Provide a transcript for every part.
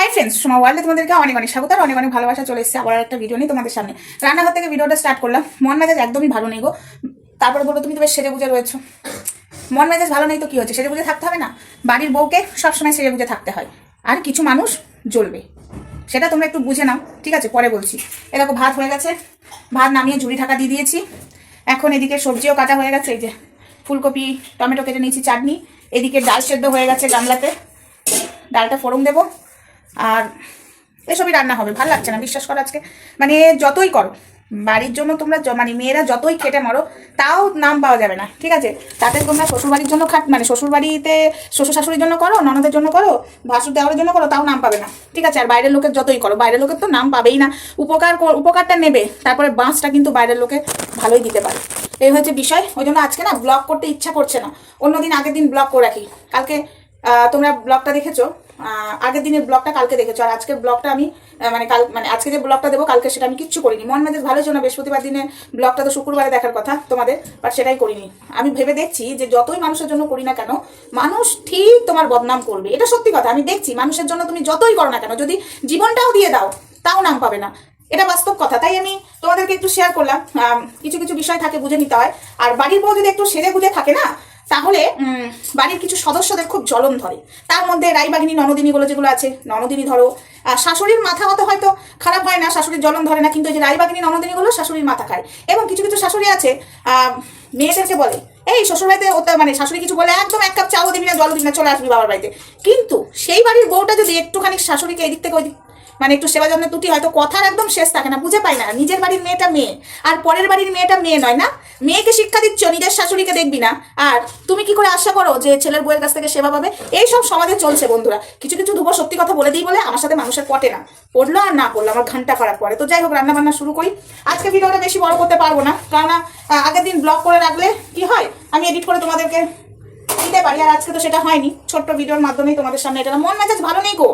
Hi friends Soma ওয়ার্ল্ডে তোমাদেরকে অনেক অনেক স্বাগত আর অনেক অনেক ভালোবাসা চলে এসেছে আবার একটা ভিডিও নিয়ে তোমাদের সামনে। রান্নাঘর থেকে ভিডিওটা স্টার্ট করলাম। মন মেজাজ একদমই ভালো নেই গো। তারপরে বলব তুমি তো বেশ সেরে বুঝে রয়েছো। মন মেজাজ ভালো নেই তো কি হচ্ছে সেরে বুঝে থাকতে হবে না? বাড়ির বউকে সবসময় সেরে বুঝে থাকতে হয়। আর কিছু মানুষ জ্বলবে। সেটা তোমরা একটু বুঝে নাও, ঠিক আছে? পরে বলছি। এ দেখো, ভাত হয়ে গেছে। ভাত নামিয়ে ঝুড়ি ঢাকা দিয়ে দিয়েছি। এখন এদিকে সবজিও কাটা হয়ে গেছে। এই যে ফুলকপি, টমেটো কেটে নিয়েছি, চাটনি। এদিকে ডাল সেদ্ধ হয়ে গেছে গামলাতে। ডালটা ফোড়ন দেবো। আর এসবই রান্না হবে, ভালো লাগছে না, বিশ্বাস করো আজকে। মানে যতই করো, বাড়ির জন্য তোমরা মানে মেয়েরা যতই খেটে মরো, তাও নাম পাওয়া যাবে না, ঠিক আছে? তাতে তোমরা শ্বশুরবাড়ির জন্য খাট মানে শ্বশুরবাড়িতে শ্বশুর শাশুড়ির জন্য করো, ননদের জন্য করো, ভাসুর দেওয়ার জন্য করো, তাও নাম পাবে না, ঠিক আছে? আর বাইরের লোকের যতই করো, বাইরের লোকের তো নাম পাবেই না। উপকার কর- উপকারটা নেবে, তারপরে বাঁশটা কিন্তু বাইরের লোকে ভালোই দিতে পারে। এই হচ্ছে বিষয়, ওই জন্য আজকে না ব্লগ করতে ইচ্ছা করছে না। অন্যদিন আগের দিন ব্লগ করে রাখি। কালকে তোমরা ব্লগটা দেখেছ? আগের দিনের ব্লগটা কালকে দেখেছ। আর আজকের ব্লগটা আমি মানে কাল মানে আজকে যে ব্লগটা দেবো, কালকে সেটা আমি কিচ্ছু করিনি। মন মেজাজ ভালো ছিল না, বৃহস্পতিবার দিনে ব্লগটা তো শুক্রবারে দেখার কথা তোমাদের বাট সেটাই করিনি। আমি ভেবে দেখছি যে যতই মানুষের জন্য করি না কেন, মানুষ ঠিক তোমার বদনাম করবে। এটা সত্যি কথা, আমি দেখছি মানুষের জন্য তুমি যতই করো না কেন, যদি জীবনটাও দিয়ে দাও, তাও নাম পাবে না। এটা বাস্তব কথা। তাই আমি তোমাদেরকে একটু শেয়ার করলাম। কিছু কিছু বিষয় থাকে, বুঝে নিতে হয়। আর বাড়ির বউ যদি একটু সেরে বুঝে থাকে না তাহলে বাড়ির কিছু সদস্যদের খুব জ্বলন ধরে। তার মধ্যে রাইবাগিনী ননদিনীগুলো যেগুলো আছে ননদিনী ধরো। শাশুড়ির মাথা মতো হয়তো খারাপ হয় না শাশুড়ির জ্বলন ধরে না কিন্তু এই যে রাইবাগিনী ননদিনীগুলো শাশুড়ির মাথা খায়। এবং কিছু কিছু শাশুড়ি আছে আহ, মেয়েদেরকে বলে এই শ্বশুরবাড়িতে ওটা মানে শাশুড়ি কিছু বলে একদম এক কাপ চাও দিবি না জল দিবি না চলে আসবি বাবার বাড়িতে। কিন্তু সেই বাড়ির বউটা যদি একটুখানি শাশুড়িকে এদিক থেকে ওই দিক মানে একটু সেবা যত্নে ত্রুটি হয়তো কথার একদম শেষ থাকে না, বুঝে পাই না। নিজের বাড়ির মেয়েটা মেয়ে, আর পরের বাড়ির মেয়েটা মেয়ে নয় না? মেয়েকে শিক্ষা দিচ্ছ, নিজের শাশুড়িকে দেখবি না। আর তুমি কি করে আশা করো যে ছেলের বউয়ের কাছ থেকে সেবা পাবে? এই সব সমাজে চলছে বন্ধুরা। কিছু কিছু ধুবো সত্যি কথা বলে দিই বলে আমার সাথে মানুষের পটে না। পড়ল আর না পড়ল, আমার ঘণ্টা খারাপ পরে তো যাই হোক রান্না বান্না শুরু করি। আজকে ভিডিওটা বেশি বড় করতে পারব না কারণ আগের দিন ব্লগ করে রাখলে কি হয়? আমি এডিট করে তোমাদেরকে দিতে পারি আর আজকে তো সেটা হয়নি। ছোট্ট ভিডিওর মাধ্যমেই তোমাদের সামনে এটা। মন মেজাজ ভালো নেই গো?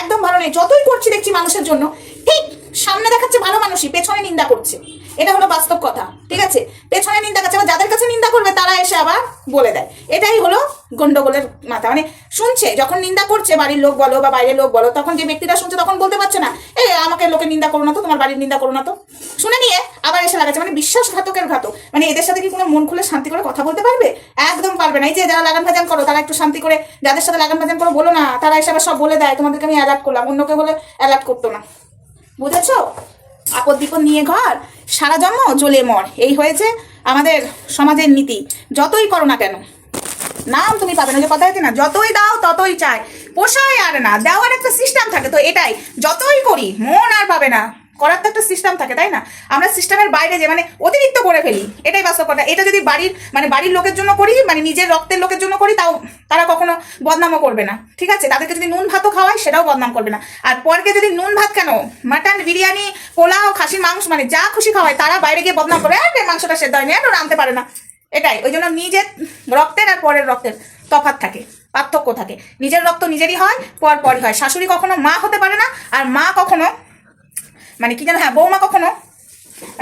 একদম ভালো নেই। যতই করছি দেখছি মানুষের জন্য, ঠিক সামনে দেখাচ্ছে ভালো মানুষই, পেছনে নিন্দা করছে। এটা হলো বাস্তব কথা, ঠিক আছে? পেছনে নিন্দা করছে। আবার যাদের কাছে নিন্দা করবে, তারা এসে আবার বলে দেয়। এটাই হলো গন্ডগোলের মাথা। মানে শুনছে, যখন নিন্দা করছে, বাড়ির লোক বলো বা বাইরের লোক বলো, তখন যে ব্যক্তিটা শুনছে তখন বলতে পারছে না এই আমাকে লোকে নিন্দা করো না তো, তোমার বাড়ির নিন্দা করো না তো। শুনে নিয়ে আবার এসে লাগাচ্ছে। মানে বিশ্বাসঘাতকের ঘাতক। মানে এদের সাথে কি কোনো মন খুলে শান্তি করে কথা বলতে পারবে? একদম পারবে না। এই যে যারা লাগান ভাজান করো, তারা একটু শান্তি করে, যাদের সাথে লাগান ভাজান করো, বলো না। তারা এসে সব বলে দেয়, তোমাদেরকে আমি অ্যালার্ট করলাম। অন্যকে বলে অ্যালার্ট করতো না। বুঝেছ? আপদ বিপদ নিয়ে ঘর, সারা জন্ম জ্বলে মর। এই হয়েছে আমাদের সমাজের নীতি। যতই করো না কেন, নাম তুমি পাবে না। যে কথা হচ্ছে না, যতই দাও, ততই চাই। পোষায় আর না, দেওয়ার একটা সিস্টেম থাকে, তো এটাই। যতই করি, মন আর পাবে না। করার তো একটা সিস্টেম থাকে, তাই না? আমরা সিস্টেমের বাইরে যে মানে অতিরিক্ত করে ফেলি, এটাই বাস্তব কথা। এটা যদি বাড়ির মানে বাড়ির লোকের জন্য করি মানে নিজের রক্তের লোকের জন্য করি, তাও তারা কখনো বদনামও করবে না, ঠিক আছে? তাদেরকে যদি নুন ভাতও খাওয়াই, সেটাও বদনাম করবে না। আর পরকে যদি নুন ভাত কেন? মাটন, বিরিয়ানি, পোলাও, খাসির মাংস মানে যা খুশি খাওয়ায় তারা বাইরে গিয়ে বদনাম করে আরে মাংসটা সেদ্ধ হয়নি আর রাঁধতে পারে না। এটাই, ওই জন্য নিজের রক্তের আর পরের রক্তের তফাৎ থাকে, পার্থক্য থাকে। নিজের রক্ত নিজেরই হয়, পর পরই হয়। শাশুড়ি কখনো মা হতে পারে না, আর মা কখনো মানে কি জানো হ্যাঁ বৌমা কখনো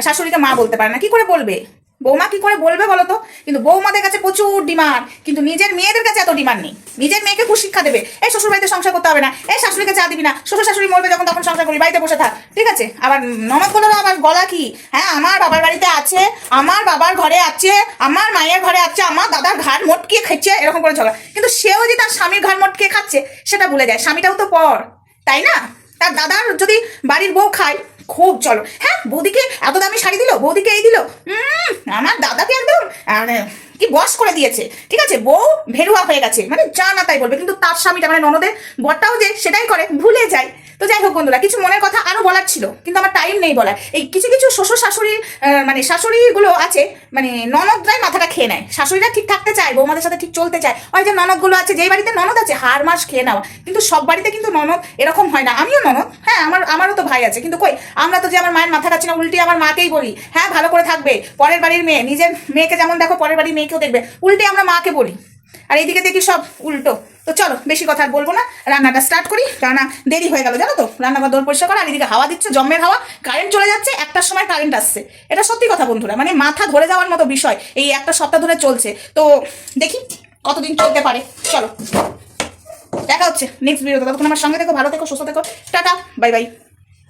শাশুড়িকে মা বলতে পারে না। কি করে বলবে? বৌমা কি করে বলবে বলো তো? কিন্তু বৌমাদের কাছে প্রচুর ডিমান্ড, কিন্তু নিজের মেয়েদের কাছে এত ডিমান্ড নেই। নিজের মেয়েকে খুব শিক্ষা দেবে। এই শ্বশুর বাড়িতে সংসার করতে হবে না। এই শাশুড়িকে চা দিবি না। শ্বশুর শাশুড়ি মরবে যখন তখন সংসার করবি। বাড়িতে বসে থাক। ঠিক আছে? আবার ননদ বলো আবার গলা কি? হ্যাঁ আমার বাবার বাড়িতে আছে, আমার বাবার ঘরে আছে, আমার মায়ের ঘরে আছে, আমার দাদার ঘাড় মটকিয়ে খাচ্ছে এরকম করে ঝগড়া। কিন্তু সেও যে তার স্বামীর ঘাড় মটকিয়ে খাচ্ছে, সেটা ভুলে যায়। স্বামীটাও তো পর, তাই না? তার দাদার যদি বাড়ির বউ খায়, খুব চলো। হ্যাঁ বৌদিকে এত দামি শাড়ি দিল? বৌদিকে এই দিল? আমার দাদাকে একদম কি বস করে দিয়েছে। ঠিক আছে, বউ ভেরুয়া হয়ে গেছে। মানে যা না তাই বলবে, কিন্তু তার স্বামীটা মানে ননদের বরটাও যে সেটাই করে, ভুলে যায়। বন্ধুরা কিছু মনের কথা আরও বলার ছিল কিন্তু আমার টাইম নেই বলার। এই কিছু কিছু শ্বশুর শাশুড়ির আহ, মানে শাশুড়িগুলো আছে মানে ননদরাই মাথাটা খেয়ে নেয়। শাশুড়িরা ঠিক থাকতে চায় বৌমাদের সাথে ঠিক চলতে চায়। ওই যে ননদগুলো আছে যেই বাড়িতে ননদ আছে হার মাস খেয়ে নেওয়া। কিন্তু সব বাড়িতে কিন্তু ননদ এরকম হয় না। আমিও ননদ হ্যাঁ আমার আমারও তো ভাই আছে। কিন্তু কই আমরা তো যে আমার মায়ের মাথা খাচ্ছি না উল্টে আমার মাকেই বলি হ্যাঁ ভালো করে থাকবে পরের বাড়ির মেয়ে নিজের মেয়েকে যেমন দেখো পরের বাড়ির মেয়েকেও দেখবে উল্টে আমরা মাকে বলি। আর এইদিকে দেখি সব উল্টো। তো চলো, বেশি কথা আর বলব না। রান্নাটা স্টার্ট করি। রান্না দেরি হয়ে গেল, জানো তো? রান্নাঘর দৌড় পরিষ্কার করা, আর এদিকে হাওয়া দিচ্ছে, জম্মের হাওয়া। কারেন্ট চলে যাচ্ছে, একটার সময় কারেন্ট আসছে। এটা সত্যি কথা, বন্ধুরা। মানে মাথা ধরে যাওয়ার মতো বিষয় এই একটা সপ্তাহ ধরে চলছে। তো দেখি কতদিন চলতে পারে। চলো। দেখা হচ্ছে নেক্সট ভিডিওতে ততক্ষণ আমার সঙ্গে থেকো, ভালো থেকো, সুস্থ থেকো। Tata bye bye